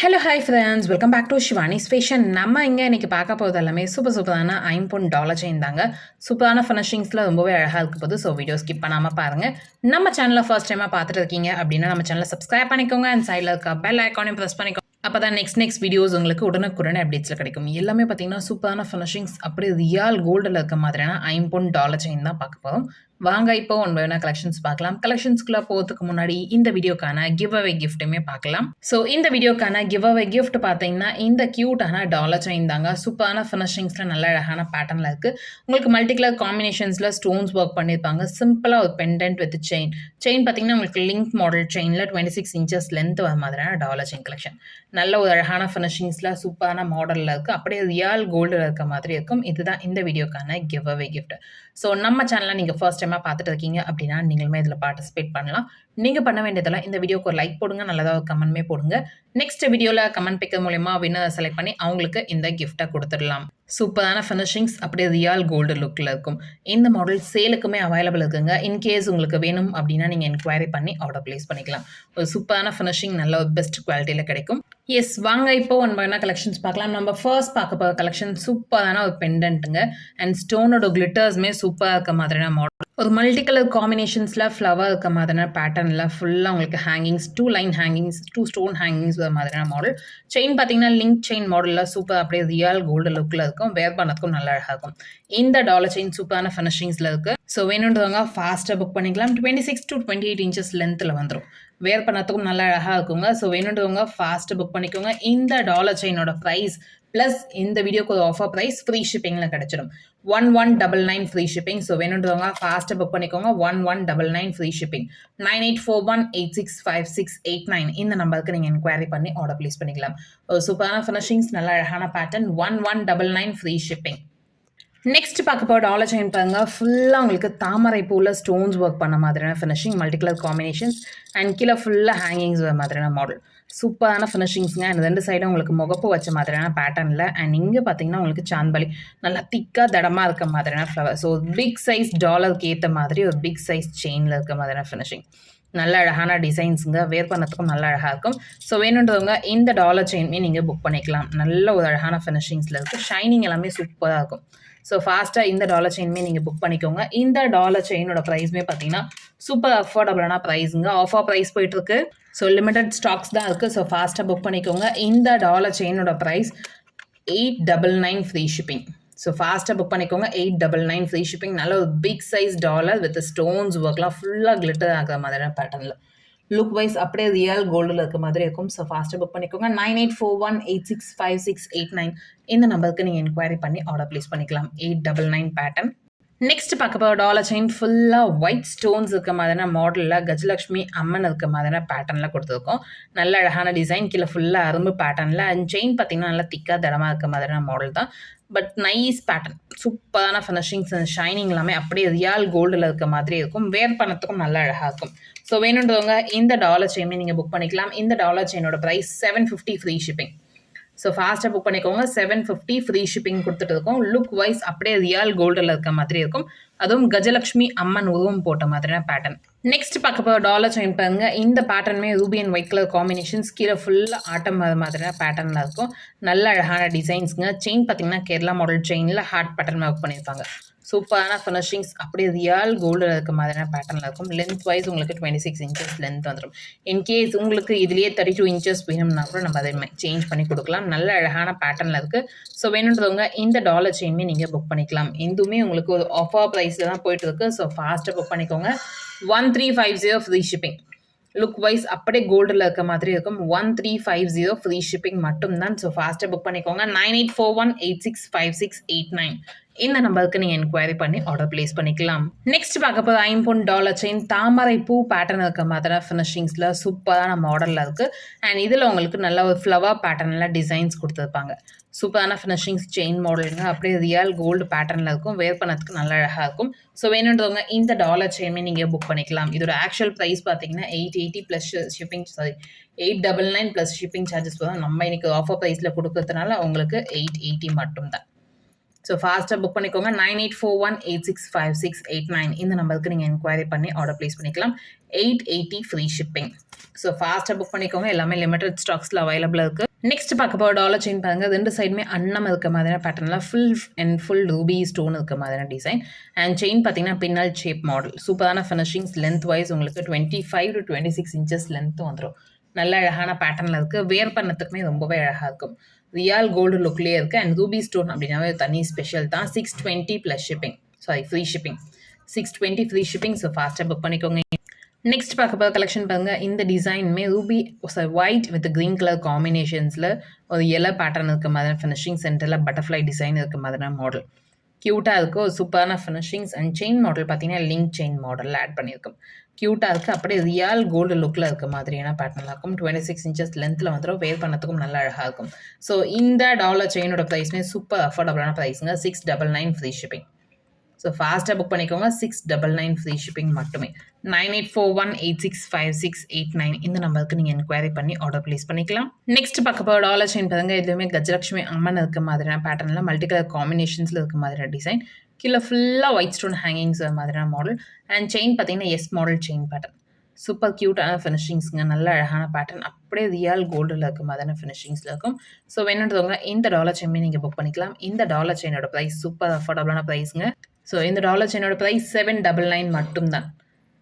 Hello hi friends welcome back to Shivani's fashion நம்ம இங்கே இன்றைக்கி பார்க்க போகிறது எல்லாமே சூப்பர் சூப்பரான ஐம்பொன் டாலர் செயின் தாங்க. சூப்பரான ஃபினிஷிங்ஸில் ரொம்பவே அழகாக இருக்க போது ஸோ வீடியோ ஸ்கிப் பண்ணாமல் பாருங்கள் நம்ம சேனலில் ஃபர்ஸ்ட் டைமாக பார்த்துட்டு இருக்கீங்க அப்படின்னா நம்ம சேனலை சப்ஸ்கிரைப் பண்ணிக்கோங்க. அண்ட் சைடில் இருக்க பெல் ஐக்கானையும் ப்ரெஸ் பண்ணிக்கோங்க அப்போ தான் நெக்ஸ்ட் நெக்ஸ்ட் வீடியோஸ் உங்களுக்கு உடனுக்குடனே அப்டேட்ஸில் கிடைக்கும். எல்லாமே பார்த்தீங்கன்னா சூப்பரான ஃபினிஷிங்ஸ் அப்படியே ரியால் கோல்டில் இருக்க மாதிரியான ஐம்பொன் டாலர் செயின் தான் பார்க்க போகிறோம் வாங்க இப்போ ஒன் பை கலெக்ஷன்ஸ் பார்க்கலாம். கலெக்ஷன்ஸ்குள்ளே போகிறதுக்கு முன்னாடி இந்த வீடியோக்கான கிவ் அவே கிஃப்ட்டுமே பார்க்கலாம். ஸோ இந்த வீடியோக்கான கிவ் அவே கிஃப்ட் பார்த்தீங்கன்னா இந்த க்யூட்டான டாலர் செயின் தாங்க. சூப்பரான ஃபினிஷிங்ஸில் நல்ல அழகான பேட்டர்னில் இருக்குது உங்களுக்கு மல்டி கலர் காம்பினேஷன்ஸில் ஸ்டோன்ஸ் ஒர்க் பண்ணியிருப்பாங்க. சிம்பிளாக ஒரு பெண்டன்ட் வித் செயின் செயின் பார்த்தீங்கன்னா உங்களுக்கு லிங்க் மாடல் செயினில் டுவெண்ட்டி சிக்ஸ் இன்ச்சஸ் லென்த் வர மாதிரியான டாலர் செயின் கலெக்ஷன் நல்ல ஒரு அழகான ஃபினிஷிங்ஸில் சூப்பரான மாடலில் இருக்குது அப்படியே ரியல் கோல்டில் இருக்க மாதிரி இருக்கும். இதுதான் இந்த வீடியோக்கான கிவ் அவே கிஃப்ட் ஸோ நம்ம சேனலில் நீங்கள் ஃபர்ஸ்ட் டைமாக பார்த்துட்டு இருக்கீங்க அப்படின்னா நீங்களுமே இதில் பார்ட்டிசிபேட் பண்ணலாம். நீங்கள் பண்ண வேண்டியதெல்லாம் இந்த வீடியோக்கு ஒரு லைக் போடுங்க நல்லதாக ஒரு கமெண்ட்மே போடுங்க. நெக்ஸ்ட் வீடியோவில் கமெண்ட் பிக்கர் மூலியமா வின்னர் செலக்ட் பண்ணி அவங்களுக்கு இந்த கிஃப்ட்டை கொடுத்துடலாம். சூப்பரான ஃபினிஷிங்ஸ் அப்படியே ரியால் கோல்டு லுக்கில் இருக்கும். இந்த மாடல் சேலுக்குமே அவைலபிள் இருக்குங்க. இன்கேஸ் உங்களுக்கு வேணும் அப்படின்னா நீங்கள் என்கொயரி பண்ணி ஆர்டர் ப்ளேஸ் பண்ணிக்கலாம். ஒரு சூப்பரான ஃபினிஷிங் நல்ல ஒரு பெஸ்ட் குவாலிட்டியில் கிடைக்கும். எஸ் வாங்க இப்போ ஒன் என்ன கலெக்ஷன்ஸ் பார்க்கலாம். நம்ம ஃபர்ஸ்ட் பார்க்க போகிற கலெக்ஷன் சூப்பரான ஒரு பெண்டன்ட்டுங்க அண்ட் ஸ்டோனோட கிளிட்டர்ஸுமே சூப்பராக இருக்க மாதிரியான மாடல் ஒரு மல்டி கலர் காம்பினேஷன்ஸில் ஃப்ளவர் இருக்க மாதிரியான பேட்டர்னில் ஃபுல்லாக உங்களுக்கு hangings two line hangings two stone hangings வர மாதிரியான மாடல் செயின் பார்த்தீங்கன்னா லிங்க் செயின் மாடலில் சூப்பர் அப்படியே ரியல் கோல்டு லுக்கில் இருக்கும். வேர் பண்ணதுக்கும் நல்லா அழகாக இருக்கும். இந்த டாலர் செயின் சூப்பரான ஃபினிஷிங்ஸில் இருக்குது ஸோ வேணுன்றவங்க ஃபாஸ்ட்டாக புக் பண்ணிக்கலாம். Twenty six to twenty eight inches லென்த்தில் வந்துடும் வேர் பண்ணதுக்கும் நல்லா அழகாக இருக்குங்க. ஸோ வேணுன்றவங்க ஃபாஸ்ட்டு புக் பண்ணிக்கோங்க. இந்த டாலர் செயினோட ப்ரைஸ் ப்ளஸ் இந்த வீடியோக்கு ஒரு ஆஃபர் ப்ரைஸ் ஃப்ரீ ஷிப்பிங்கில் கிடச்சிடும். One one double nine free shipping so வேணுன்றவங்க ஃபாஸ்ட்டாக புக் பண்ணிக்கோங்க. One one double nine free shipping nine eight four one eight six five six eight nine இந்த நம்பருக்கு நீங்கள் என்கொயரி பண்ணி ஆர்டர் ப்ளேஸ் பண்ணிக்கலாம். ஒரு சூப்பரான ஃபினிஷிங்ஸ் நல்ல அழகான pattern one one double nine free shipping next பார்க்க போகிற டாலர் செயின் பாருங்க. ஃபுல்லாக உங்களுக்கு தாமரை பூவில் ஸ்டோன்ஸ் ஒர்க் பண்ண மாதிரியான finishing multi colour combinations and கீழே ஃபுல்லாக ஹேங்கிங்ஸ் வர மாதிரியான மாடல் சூப்பரான ஃபினிஷிங்ஸுங்க அண்ட் ரெண்டு சைடும் உங்களுக்கு முகப்பு வச்ச மாதிரியான பேட்டர்னில் அண்ட் இங்கே பார்த்தீங்கன்னா உங்களுக்கு சாந்தபலி நல்லா திக்காக தடமாக இருக்க மாதிரியான ஃப்ளவர் ஸோ பிக் சைஸ் டாலருக்கு ஏற்ற மாதிரி ஒரு பிக் சைஸ் செயினில் இருக்க மாதிரியான ஃபினிஷிங் நல்ல அழகான டிசைன்ஸுங்க வேர் பண்ணுறதுக்கும் நல்ல அழகாக இருக்கும். ஸோ வேணுன்றவங்க இந்த டாலர் செயின்மே நீங்கள் புக் பண்ணிக்கலாம். நல்ல ஒரு அழகான ஃபினிஷிங்ஸில் இருக்குது ஷைனிங் எல்லாமே சூப்பராக இருக்கும். ஸோ ஃபாஸ்ட்டாக இந்த டாலர் செயின்மே நீங்கள் புக் பண்ணிக்கோங்க. இந்த டாலர் செயினோட ப்ரைஸ்மே பார்த்தீங்கன்னா சூப்பர் அஃபோர்டபுளான ப்ரைஸுங்க ஆஃபர் ப்ரைஸ் போயிட்டுருக்கு ஸோ லிமிடெட் ஸ்டாக்ஸ் தான் இருக்குது ஸோ ஃபாஸ்ட்டாக புக் பண்ணிக்கோங்க. இந்த dollar செயினோட price eight double nine free shipping so ஃபாஸ்ட்டாக புக் பண்ணிக்கோங்க. Eight double nine free shipping நல்ல ஒரு big size dollar with stones ஒர்க்லாம் ஃபுல்லாக கிளிட்டர் ஆகிற மாதிரியான பேட்டர்னில் லுக் வைஸ் அப்படியே ரியல் கோல்டில் இருக்க மாதிரி இருக்கும். ஸோ ஃபாஸ்ட்டாக புக் பண்ணிக்கோங்க. Nine eight four one eight six five six eight nine இந்த நம்பருக்கு நீங்கள் என்கொயரி பண்ணி ஆர்டர் ப்ளேஸ் பண்ணிக்கலாம். Eight double nine pattern next பார்க்க போகிற டாலர் செயின் ஃபுல்லாக ஒயிட் ஸ்டோன்ஸ் இருக்க மாதிரியான மாடலில் கஜலக்ஷ்மி அம்மன் இருக்க மாதிரியான பேட்டர்னில் கொடுத்துருக்கோம். நல்ல அழகான டிசைன் கீழே ஃபுல்லாக அரும்பு பேட்டர்னில் அண்ட் செயின் பார்த்தீங்கன்னா நல்லா திக்காக தடமாக இருக்க மாதிரியான மாடல் தான். பட் நைஸ் பேட்டர்ன் சூப்பரான ஃபினிஷிங்ஸ் அண்ட் ஷைனிங் எல்லாமே அப்படியே ரியால் கோல்டில் இருக்க மாதிரி இருக்கும். வேர் பண்ணத்துக்கும் நல்லா அழகாக இருக்கும். ஸோ வேணுன்றவங்க இந்த டாலர் செயினை நீங்கள் புக் பண்ணிக்கலாம். இந்த dollar செயினோட price seven fifty free shipping so ஃபாஸ்ட்டாக புக் பண்ணிக்கோங்க. செவன் ஃபிஃப்டி ஃப்ரீ ஷிப்பிங் கொடுத்துட்டு இருக்கோம் லுக் வைஸ் அப்படியே ரியல் கோல்டில் இருக்க மாதிரி இருக்கும். அதுவும் கஜலக்ஷ்மி அம்மன் உருவம் போட்ட மாதிரியான பேட்டர்ன் நெக்ஸ்ட் பார்க்க போகிற டாலர் செயின் பாருங்க. இந்த பேட்டர்னுமே ruby and white colour combinations கீழே ஃபுல்லாக ஆட்டம் மாதிரியான பேட்டர்னில் இருக்கும். நல்ல அழகான டிசைன்ஸுங்க செயின் பார்த்தீங்கன்னா கேரளா மாடல் செயினில் ஹார்ட் பேட்டர்ன் ஒர்க் பண்ணியிருப்பாங்க. சூப்பரான ஃபினிஷிங்ஸ் அப்படியே ரியல் கோல்டில் இருக்க மாதிரியான பேட்டர்னில் இருக்கும். லென்த் வைஸ் உங்களுக்கு டுவெண்ட்டி சிக்ஸ் இன்ச்சஸ் லென்த் வந்துடும் இன்கேஸ் உங்களுக்கு இதுலேயே தேர்ட்டி டூ இன்ச்சஸ் வேணும்னா கூட நம்ம அதை சேஞ்ச் பண்ணி கொடுக்கலாம். நல்ல அழகான பேட்டர்னில் இருக்குது ஸோ வேணுன்றவங்க இந்த டாலர் செயினுமே நீங்கள் புக் பண்ணிக்கலாம். எதுவுமே உங்களுக்கு ஒரு ஆஃபர் ப்ரைஸில் தான் போயிட்டு இருக்கு. ஸோ ஃபாஸ்ட்டாக புக் பண்ணிக்கோங்க. One three five zero free shipping look wise அப்படியே கோல்டில் இருக்க மாதிரி இருக்கும். One three five zero free shipping மட்டும்தான். ஸோ ஃபாஸ்ட்டாக புக் பண்ணிக்கோங்க. Nine eight four one eight six five six eight nine இந்த நம்பருக்கு நீங்கள் என்கொயரி பண்ணி ஆர்டர் ப்ளேஸ் பண்ணிக்கலாம். நெக்ஸ்ட் பார்க்க போது ஐம்பொன் டாலர் செயின் தாமரை பூ பேட்டர்ன் இருக்க மாதிரி ஃபினிஷிங்ஸில் சூப்பரான மாடலில் இருக்குது அண்ட் இதில் உங்களுக்கு நல்ல ஒரு ஃப்ளவர் பேட்டர்னில் டிசைன்ஸ் கொடுத்துருப்பாங்க. சூப்பரான ஃபினிஷிங்ஸ் செயின் மாடலுங்க அப்படியே ரியல் கோல்டு பேட்டர்னில் இருக்கும். வேர் பண்ணதுக்கு நல்ல அழகாக இருக்கும். ஸோ வேணுன்றவங்க இந்த டாலர் செயினுமே நீங்கள் புக் பண்ணிக்கலாம். இதோட ஆக்சுவல் ப்ரைஸ் பார்த்தீங்கன்னா eight eighty plus shipping sorry eight double nine plus shipping charges வரும் நம்ம இன்றைக்கி ஆஃபர் ப்ரைஸில் கொடுக்கறதுனால உங்களுக்கு எயிட் எயிட்டி மட்டும்தான். ஸோ ஃபாஸ்ட்டாக புக் பண்ணிக்கோங்க. Nine eight four one eight six five six eight nine இந்த நம்பருக்கு நீங்கள் என்கொயரி பண்ணி ஆர்டர் ப்ளேஸ் பண்ணிக்கலாம். Eight eighty free shipping so ஃபாஸ்ட்டாக புக் பண்ணிக்கோங்க. எல்லாமே லிமிடெட் ஸ்டாக்ஸில் அவைலபிளாக இருக்குது நெக்ஸ்ட் பார்க்க போகிற டாலர் செயின் பாருங்கள் ரெண்டு சைடுமே அன்னம் இருக்க மாதிரியான பேட்டர்னில் full and full ruby stone இருக்க மாதிரியான டிசைன் அண்ட் செயின் பார்த்தீங்கன்னா பின்னல் ஷேப் மாடல் சூப்பரான ஃபினிஷிங்ஸ் லென்த் வைஸ் உங்களுக்கு twenty five to twenty six inches length வந்துடும் நல்ல அழகான பேட்டர்னில் இருக்குது வேர் பண்ணத்துக்குமே ரொம்பவே அழகாக இருக்கும். ரியால் கோல்டு லுக்லேயே இருக்குது அண்ட் ரூபி ஸ்டோன் அப்படின்னாவே தனி ஸ்பெஷல் தான். Six twenty plus shipping sorry free shipping six twenty free shipping so ஃபாஸ்ட்டாக புக் பண்ணிக்கோங்க. நெக்ஸ்ட் பார்க்க போகிற கலெக்ஷன் பாருங்க. இந்த டிசைனுமே ruby white with green colour காம்பினேஷன்ஸில் ஒரு எல்லோ பேட்டர்ன் இருக்க மாதிரி ஃபினிஷிங் சென்டரில் பட்டர்ஃப்ளை டிசைன் இருக்க மாதிரியான மாடல் க்யூட்டாக இருக்கும் ஒரு சூப்பரான ஃபினிஷிங்ஸ் அண்ட் செயின் மாடல் பார்த்தீங்கன்னா லிங்க் செயின் மாடலில் ஆட் பண்ணியிருக்கும். க்யூட்டாக இருக்குது அப்படியே ரியல் கோல்டு லுக்கில் இருக்க மாதிரியான பேட்டர்னில் இருக்கும். டுவெண்ட்டி சிக்ஸ் இன்ச்சஸ் லென்த்தில் வந்துடும் வேர் பண்ணதுக்கும் நல்லா அழகாக இருக்கும். ஸோ இந்த டாலர் செயினோட ப்ரைஸ்மே சூப்பர் அஃபோர்டபுளான ப்ரைஸுங்க six double nine free shipping so ஃபாஸ்ட்டாக புக் பண்ணிக்கோங்க. Six double nine free shipping மட்டுமே. Nine eight four one eight six five six eight nine இந்த நம்பருக்கு நீங்கள் என்கொயரி பண்ணி ஆர்டர் ப்ளேஸ் பண்ணிக்கலாம். நெக்ஸ்ட் பார்க்க போகிற டாலர் செயின் பாருங்க. எதுவுமே கஜலட்சுமி அம்மன் இருக்க மாதிரியான பேட்டர்னில் மல்டி கலர் காம்பினேஷன்ஸில் இருக்க மாதிரியான டிசைன் கீழே ஃபுல்லாக ஒயிட் ஸ்டோன் ஹேங்கிங்ஸ் மாதிரியான மாடல் அண்ட் செயின் பார்த்தீங்கன்னா S model chain pattern super க்யூட்டான ஃபினிஷிங்ஸுங்க நல்ல அழகான பேட்டர்ன் அப்படியே ரியல் கோல்டில் இருக்க மாதிரியான ஃபினிஷிங்ஸில் இருக்கும். ஸோ வேணுன்றவங்க இந்த டாலர் செயினே நீங்கள் புக் பண்ணிக்கலாம். இந்த டாலர் செயினோட ப்ரைஸ் சூப்பர் அஃபோர்டபுளான ப்ரைஸுங்க ஸோ இந்த டாலர் செயினோட ப்ரைஸ் செவன் டபுள் நைன் மட்டும்தான்.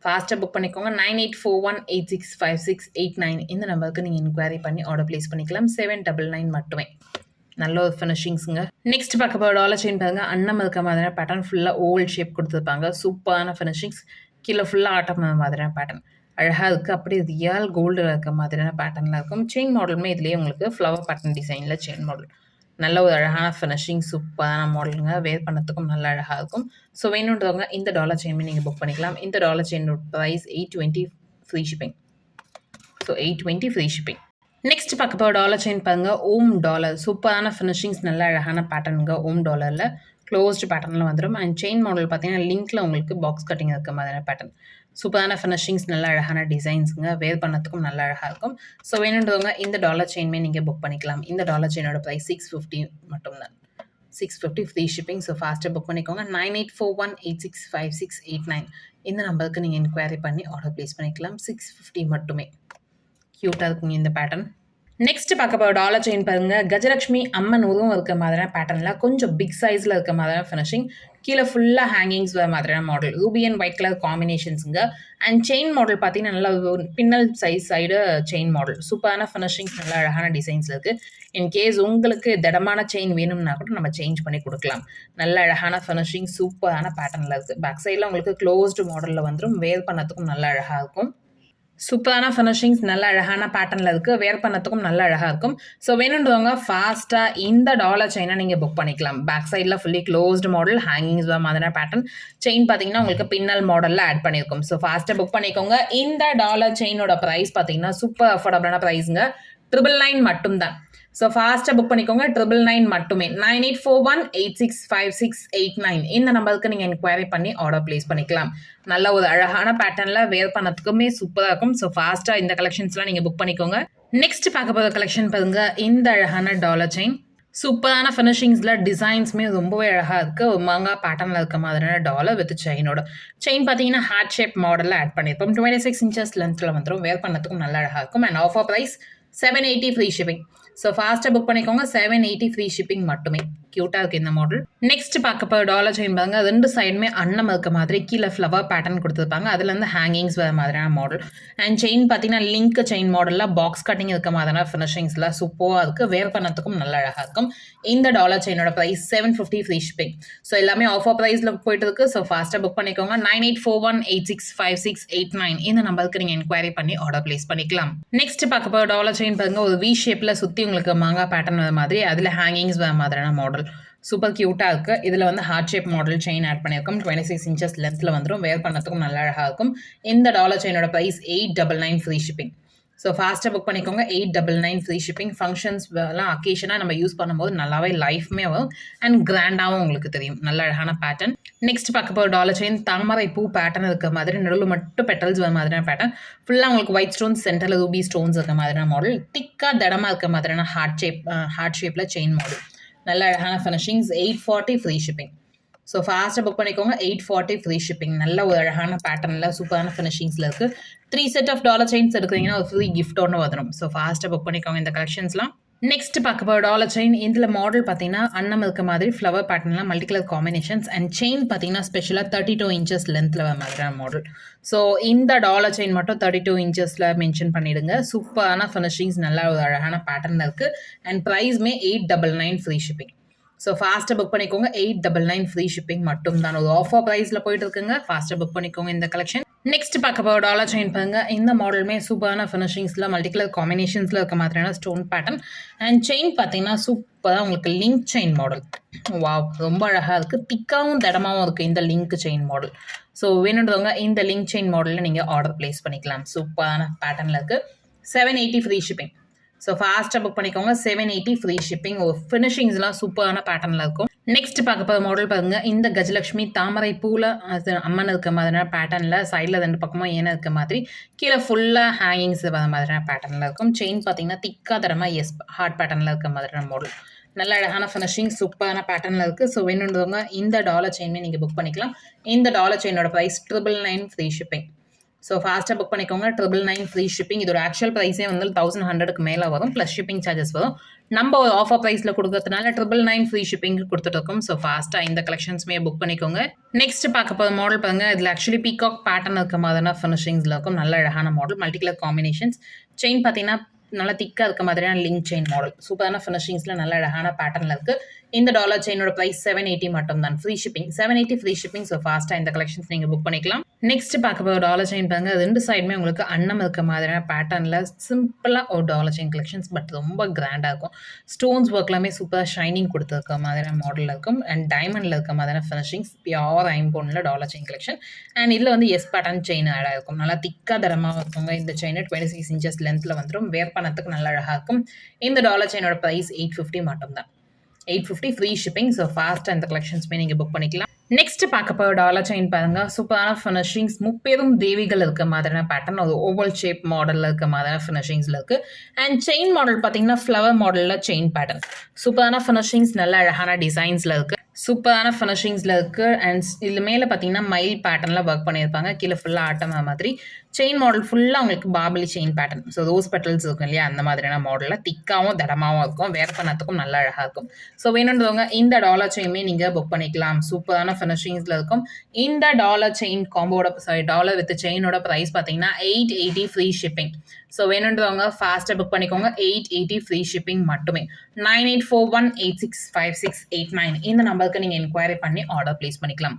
ஃபாஸ்ட்டாக புக் பண்ணிக்கோங்க. Nine eight four one eight six five six eight nine இந்த நம்பருக்கு நீங்கள் இன்கொயரி பண்ணி ஆர்டர் ப்ளேஸ் பண்ணிக்கலாம். செவன் டபுள் நைன் மட்டுமே. நல்ல ஒரு ஃபினிஷிங்ஸுங்க நெக்ஸ்ட் பார்க்க போகிற டாலர் செயின் பாருங்க. அன்னம் இருக்க மாதிரியான பேட்டர்ன் ஃபுல்லாக ஓல்ட் ஷேப் கொடுத்துருப்பாங்க. சூப்பரான ஃபினிஷிங்ஸ் கீழே ஃபுல்லாக ஆட்டம் மாதிரியான பேட்டர்ன் அழகாக இருக்குது அப்படியே ரியல் கோல்டு இருக்க மாதிரியான பேட்டர்னில் இருக்கும். செயின் மாடலுமே இதுலேயே உங்களுக்கு ஃப்ளவர் பேட்டர்ன் டிசைனில் செயின் மாடல் நல்ல ஒரு அழகான ஃபினிஷிங் சூப்பரான மாடலுங்க வேர் பண்ணத்துக்கும் நல்ல அழகாக இருக்கும். ஸோ வேணுன்றவங்க இந்த டாலர் செயினுமே நீங்கள் புக் பண்ணிக்கலாம். இந்த dollar செயினோட price eight twenty free shipping so eight twenty free shipping next பார்க்க போகிற டாலர் செயின் பாருங்கள் ஓம் டாலர் சூப்பரான ஃபினிஷிங்ஸ் நல்ல அழகான பேட்டர்னுங்க ஓம் டாலரில் க்ளோஸ்டு பேட்டர்னில் வந்துடும் அண்ட் செயின் மாடல் பார்த்தீங்கன்னா லிங்க்கில் உங்களுக்கு பாக்ஸ் கட்டிங் இருக்க மாதிரியான பேட்டர்ன் சூப்பரான ஃபினிஷிங்ஸ் நல்ல அழகான டிசைன்ஸுங்க வேர் பண்ணத்துக்கும் நல்ல அழகாக இருக்கும். ஸோ வேணுன்றவங்க இந்த டாலர் செயின்மே நீங்கள் புக் பண்ணிக்கலாம். இந்த டாலர் செயினோட ப்ரைஸ் சிக்ஸ் ஃபிஃப்டி மட்டும்தான். Six fifty free shipping so ஃபாஸ்ட்டாக புக் பண்ணிக்கோங்க. Nine eight four one eight six five six eight nine இந்த நம்பருக்கு நீங்கள் என்கொயரி பண்ணி ஆர்டர் ப்ளேஸ் பண்ணிக்கலாம். சிக்ஸ் ஃபிஃப்டி மட்டுமே. க்யூட்டாக இருக்குங்க இந்த பேட்டர்ன் நெக்ஸ்ட் பார்க்க போகிற டாலர் செயின் பாருங்க. கஜலட்சுமி அம்மன் உருவம் இருக்க மாதிரியான பேட்டர்னில் கொஞ்சம் பிக் சைஸில் இருக்க மாதிரியான ஃபினிஷிங் கீழே ஃபுல்லாக ஹேங்கிங்ஸ் வர மாதிரியான model ruby and white colour காம்பினேஷன்ஸுங்க and chain model பார்த்தீங்கன்னா நல்லா பின்னல் சைஸ் சைடு செயின் மாடல் சூப்பரான ஃபினிஷிங்ஸ் நல்லா அழகான டிசைன்ஸ் இருக்குது இன்கேஸ் உங்களுக்கு திடமான செயின் வேணும்னா கூட நம்ம சேஞ்ச் பண்ணி கொடுக்கலாம். நல்ல அழகான ஃபினிஷிங் சூப்பரான பேட்டர்னில் இருக்குது பேக் சைடில் உங்களுக்கு க்ளோஸ்டு மாடலில் வந்துடும் வேர் பண்ணத்துக்கும் நல்லா அழகாக இருக்கும். சூப்பரான ஃபினிஷிங்ஸ் நல்ல அழகான பேட்டர்னில் இருக்குது வேர் பண்ணத்துக்கும் நல்ல அழகாக இருக்கும். ஸோ வேணுன்றவங்க ஃபாஸ்ட்டாக இந்த டாலர் செயினை நீங்கள் புக் பண்ணிக்கலாம். பேக் சைடில் ஃபுல்லி க்ளோஸ்டு மாடல் ஹேங்கிங்ஸ் மாதிரியான பேட்டர்ன் செயின் பார்த்தீங்கன்னா உங்களுக்கு பின்னல் மாடலில் ஆட் பண்ணியிருக்கும் ஸோ ஃபாஸ்ட்டாக புக் பண்ணிக்கோங்க. இந்த டாலர் செயினோட ப்ரைஸ் பார்த்தீங்கன்னா சூப்பர் அஃபோர்டபுளான ப்ரைஸுங்க ட்ரிபிள் நைன் மட்டும்தான். ஸோ ஃபாஸ்ட்டாக புக் பண்ணிக்கோங்க. ட்ரிபிள் நைன் மட்டுமே. Nine eight four one eight six five six eight nine இந்த நம்பருக்கு நீங்கள் என்கொயரி பண்ணி ஆர்டர் ப்ளேஸ் பண்ணிக்கலாம். நல்ல ஒரு அழகான பேட்டர்னில் வேர் பண்ணதுக்குமே சூப்பராக இருக்கும். ஸோ ஃபாஸ்ட்டாக இந்த கலெக்ஷன்ஸ்லாம் நீங்கள் புக் பண்ணிக்கோங்க. நெக்ஸ்ட் பார்க்க போகிற கலெக்ஷன் பாருங்க. இந்த அழகான டாலர் செயின் சூப்பரான ஃபினிஷிங்ஸில் டிசைன்ஸுமே ரொம்பவே அழகாக இருக்குது ஒரு மாங்கா பேட்டர்னில் இருக்க மாதிரியான டாலர் வித் செயினோட செயின் பார்த்தீங்கன்னா ஹார்ட் ஷேப் மாடலில் ஆட் பண்ணியிருப்போம் டுவெண்ட்டி சிக்ஸ் இன்ச்சஸ் லென்த்தில் வந்துடும் வேர் பண்ணதுக்கும் நல்ல அழகாக இருக்கும். And offer price seven eighty free shipping so ஃபாஸ்ட்டாக புக் பண்ணிக்கோங்க. செவன் எயிட்டி ஃப்ரீ ஷிப்பிங் மட்டுமே. க்யூட்டாக இருக்குது இந்த மாடல் நெக்ஸ்ட் பார்க்க போகிற டாலர் செயின் பாருங்க ரெண்டு சைடுமே அன்னம் இருக்க மாதிரி கீழே ஃப்ளவர் பேட்டர்ன் கொடுத்துருப்பாங்க. அதுலேருந்து ஹேங்கிங்ஸ் வர மாதிரியான மாடல் அண்ட் செயின் பார்த்தீங்கன்னா லிங்க் செயின் மாடலில் பாக்ஸ் கட்டிங் இருக்க மாதிரியான ஃபினிஷிங்ஸில் சூப்பராக இருக்குது வேர் பண்ணத்துக்கும் நல்ல அழகாக இருக்கும். இந்த dollar செயினோட price seven fifty free shipping so எல்லாமே ஆஃபர் ப்ரைஸில் போயிட்டு இருக்கு. ஸோ ஃபாஸ்ட்டாக புக் பண்ணிக்கோங்க. Nine eight four one eight six five six eight nine இந்த நம்பருக்கு நீங்கள் என்கொயரி பண்ணி ஆர்டர் ப்ளேஸ் பண்ணிக்கலாம். நெக்ஸ்ட் பார்க்க போகிற டாலர் செயின் பாருங்க ஒரு வி ஷேப்பில் சுற்றி உங்களுக்கு மாங்காய் பேட்டர்ன் வர மாதிரி அதில் ஹேங்கிங்ஸ் வர மாதிரியான மாடல் சூப்பர் க்யூட்டாக இருக்குது இதில் வந்து heart shape model chain add பண்ணியிருக்கோம். டுவெண்ட்டி சிக்ஸ் இன்ச்சஸ் லென்த்தில் வந்துடும் வேர் பண்ணுறதுக்கும் நல்ல அழகாக இருக்கும். இந்த dollar செயினோட price eight double nine free shipping so ஃபாஸ்ட்டாக புக் பண்ணிக்கோங்க. Eight double nine free shipping functions எல்லாம் அக்கேஷனாக நம்ம யூஸ் பண்ணும்போது நல்லாவே லைஃப்மே வரும். அண்ட் கிராண்டாகவும் உங்களுக்கு தெரியும். நல்ல அழகான பேட்டர்ன் நெக்ஸ்ட் பார்க்க போகிற டாலர் செயின் தாமரை பூ பேட்டர்ன் இருக்க மாதிரி நடுவில் மட்டும் பெட்டல்ஸ் வர மாதிரியான பேட்டர்ன் ஃபுல்லாக உங்களுக்கு ஒயிட் ஸ்டோன்ஸ் சென்டரில் ரூபி ஸ்டோன்ஸ் இருக்க மாதிரியான மாடல் திக்காக தடமாக இருக்க மாதிரியான ஹார்ட் ஷேப் ஹார்ட் ஷேப்பில் செயின் மாடல் நல்ல அழகான finishings eight forty free shipping so ஃபாஸ்ட்டாக புக் பண்ணிக்கோங்க. எயிட் ஃபார்ட்டி ஃப்ரீ ஷிப்பிங் நல்ல ஒரு அழகான பேட்டர்னில் சூப்பரான ஃபினிஷிங்ஸில் இருக்குது three set of dollar chains எடுக்கிறீங்கன்னா ஒரு ஃப்ரீ கிஃப்ட் ஒன்று வந்துடும் ஸோ ஃபாஸ்ட்டாக புக் பண்ணிக்கோங்க இந்த கலெக்ஷன்ஸ்லாம் நெக்ஸ்ட் பார்க்க போகிற டாலர் செயின் இதில் மாடல் பார்த்தீங்கன்னா அன்னம் இருக்க மாதிரி flower பேட்டர்ன்லாம் multi colour combinations and chain பார்த்தீங்கன்னா ஸ்பெஷலாக தேர்ட்டி டூ இன்ச்சஸ் லென்த்தில் வர மாதிரியான மாடல் ஸோ இந்த டாலர் செயின் மட்டும் தேர்ட்டி டூ இன்ச்சஸில் மென்ஷன் பண்ணிவிடுங்க சூப்பரான ஃபினிஷிங்ஸ் நல்லா ஒரு அழகான பேட்டர்னில் இருக்குது and ப்ரைஸ்மே eight double nine free shipping so ஃபாஸ்ட்டாக புக் பண்ணிக்கோங்க. Eight double nine free shipping மட்டும் தான் ஒரு ஆஃபர் ப்ரைஸில் போயிட்டு இருக்குங்க ஃபாஸ்ட்டாக புக் பண்ணிக்கோங்க இந்த கலெக்ஷன் நெக்ஸ்ட் பார்க்க போகிற டாலர் செயின் பாருங்க. இந்த மாடலுமே சூப்பரான ஃபினிஷிங்ஸில் மல்டி கலர் காம்பினேஷன்ஸில் இருக்க மாதிரியான ஸ்டோன் பேட்டர்ன் அண்ட் செயின் பார்த்தீங்கன்னா சூப்பராக உங்களுக்கு லிங்க் செயின் மாடல் வாவ் ரொம்ப அழகாக இருக்குது திக்காகவும் தடமாகவும் இருக்குது இந்த லிங்க் செயின் மாடல் ஸோ வேணுன்றவங்க இந்த லிங்க் செயின் மாடலில் நீங்கள் ஆர்டர் ப்ளேஸ் பண்ணிக்கலாம். சூப்பரான பேட்டர்னில் இருக்குது seven eighty free shipping so ஃபாஸ்ட்டாக புக் பண்ணிக்கோங்க. செவன் எயிட்டி ஃப்ரீ ஷிப்பிங் ஒரு ஃபினிஷிங்ஸ்லாம் சூப்பரான பேட்டர்னில் இருக்கும். நெக்ஸ்ட் பார்க்க போகிற மாடல் பாருங்க. இந்த கஜலட்சுமி தாமரை பூவில் அது அம்மன் இருக்க மாதிரியான பேட்டர்னில் சைடில் ரெண்டு பக்கமும் ஏன இருக்க மாதிரி கீழே ஃபுல்லாக ஹேங்கிங்ஸ் வர மாதிரியான பேட்டர்னில் இருக்கும். செயின் பார்த்தீங்கன்னா திக்கா தரமாக எஸ் ஹார்ட் பேட்டர்னில் இருக்க மாதிரியான மாடல் நல்ல அழகான ஃபினிஷிங் சூப்பரான பேட்டர்னில் இருக்குது ஸோ வேணுன்றவங்க இந்த டாலர் செயின்மே நீங்கள் புக் பண்ணிக்கலாம். இந்த dollar செயினோட price triple nine free shipping so ஃபாஸ்ட்டாக புக் பண்ணிக்கோங்க. ட்ரிபிள் நைன் ஃப்ரீ ஷிப்பிங் இதோட ஆக்சுவல் ப்ரைஸே வந்து தௌசண்ட் ஹண்ட்ரடுக்கு மேலே வரும். ப்ளஸ் ஷிப்பிங் சார்ஜஸ் வரும். நம்ம ஒரு ஆஃபர் ப்ரைஸில் கொடுக்கறதுனால ட்ரிபிள் நைன் ஃப்ரீ ஷிப்பிங் கொடுத்துட்ருக்கோம் ஸோ ஃபாஸ்ட்டாக இந்த கலெக்ஷன்ஸுமே புக் பண்ணிக்கோங்க. நெக்ஸ்ட் பார்க்க போகிற மாடல் பாருங்க. இதில் ஆக்சுவலி பீகாக் பேட்டர்ன் இருக்க மாதிரியான ஃபினிஷிங்ஸில் இருக்கும். நல்ல அழகான model multi colour combinations chain பார்த்தீங்கன்னா நல்லா திக்காக இருக்க மாதிரியான லிங்க் செயின் மாடல் சூப்பரான ஃபினிஷிங்ஸில் நல்ல அழகான பேட்டர்னில் இருக்குது இந்த டாலர் செயினோட ப்ரைஸ் செவன் எயிட்டி மட்டும் தான் free shipping seven eighty free shipping so ஃபாஸ்ட்டாக இந்த கலெக்ஷன்ஸ் நீங்கள் புக் பண்ணிக்கலாம். நெக்ஸ்ட் பார்க்க போகிற டாலர் செயின் பாருங்க ரெண்டு சைடுமே உங்களுக்கு அன்னம் இருக்க மாதிரியான பேட்டர்னில் சிம்பிளாக ஒரு டாலர் செயின் கலெக்ஷன்ஸ் பட் ரொம்ப கிராண்டாக இருக்கும். ஸ்டோன்ஸ் ஒர்க்லாமே சூப்பராக ஷைனிங் கொடுத்துருக்க மாதிரியான மாடலில் இருக்கும். அண்ட் டைமண்டில் இருக்க மாதிரியான ஃபினிஷிங்ஸ் பியோர் ஐம்போனில் டாலர் செயின் கலெக்ஷன் அண்ட் இதில் வந்து எஸ் பேட்டர்ன் செயின் ஆடாக இருக்கும் நல்லா திக்காக தரமாக இருக்குங்க. இந்த செயின் டுவெண்ட்டி சிக்ஸ் இன்ச்சஸ் லென்த்தில் வந்துடும் வேர் பண்ண பண்ணத்துக்கு நல்லா அழகாக இருக்கும். இந்த டாலர் செயினோட ப்ரைஸ் எயிட் ஃபிஃப்டி மட்டும் தான் eight fifty free shipping so ஃபாஸ்ட்டாக இந்த கலெக்ஷன்ஸ்மே நீங்கள் புக் பண்ணிக்கலாம். நெக்ஸ்ட் பார்க்க போகிற டாலர் செயின் பாருங்க. சூப்பரான ஃபினிஷிங்ஸ் முப்பெரும் தேவிகள் இருக்க மாதிரியான பேட்டர்ன் ஒரு ஓவல் ஷேப் மாடலில் இருக்க மாதிரியான ஃபினிஷிங்ஸில் இருக்குது அண்ட் செயின் மாடல் பார்த்தீங்கன்னா ஃப்ளவர் மாடலில் செயின் பேட்டர்ன் சூப்பரான ஃபினிஷிங்ஸ் நல்ல அழகான டிசைன்ஸில் இருக்குது சூப்பரான ஃபினிஷிங்ஸில் இருக்குது அண்ட் இதில் மேலே பார்த்தீங்கன்னா மயில் பேட்டர்னில் ஒர்க் பண்ணியிருப்பாங்க. கீழே ஃபுல்லாக ஆட்டம் மாதிரி. செயின் மாடல் ஃபுல்லாக உங்களுக்கு பாபலி chain pattern so rose petals இருக்கும் இல்லையா? அந்த மாதிரியான மாடலில் திக்காகவும் தடமாகவும் இருக்கும். வேர் பண்ணத்துக்கும் நல்லா அழகாக இருக்கும். ஸோ வேணுன்றவங்க இந்த டாலர் செயினுமே நீங்கள் புக் பண்ணிக்கலாம். சூப்பரான ஃபினிஷிங்ஸில் இருக்கும். இந்த டாலர் செயின் காம்போட சாரி டாலர் வித் செயினோட ப்ரைஸ் பார்த்தீங்கன்னா eight eighty free shipping so வேணுன்றவங்க ஃபாஸ்ட்டாக புக் பண்ணிக்கோங்க. எயிட் எயிட்டி ஃப்ரீ ஷிப்பிங் மட்டுமே. Nine eight four one eight six five six eight nine இந்த நம்பருக்கு நீங்கள் என்கொயரி பண்ணி ஆர்டர் ப்ளேஸ் பண்ணிக்கலாம்.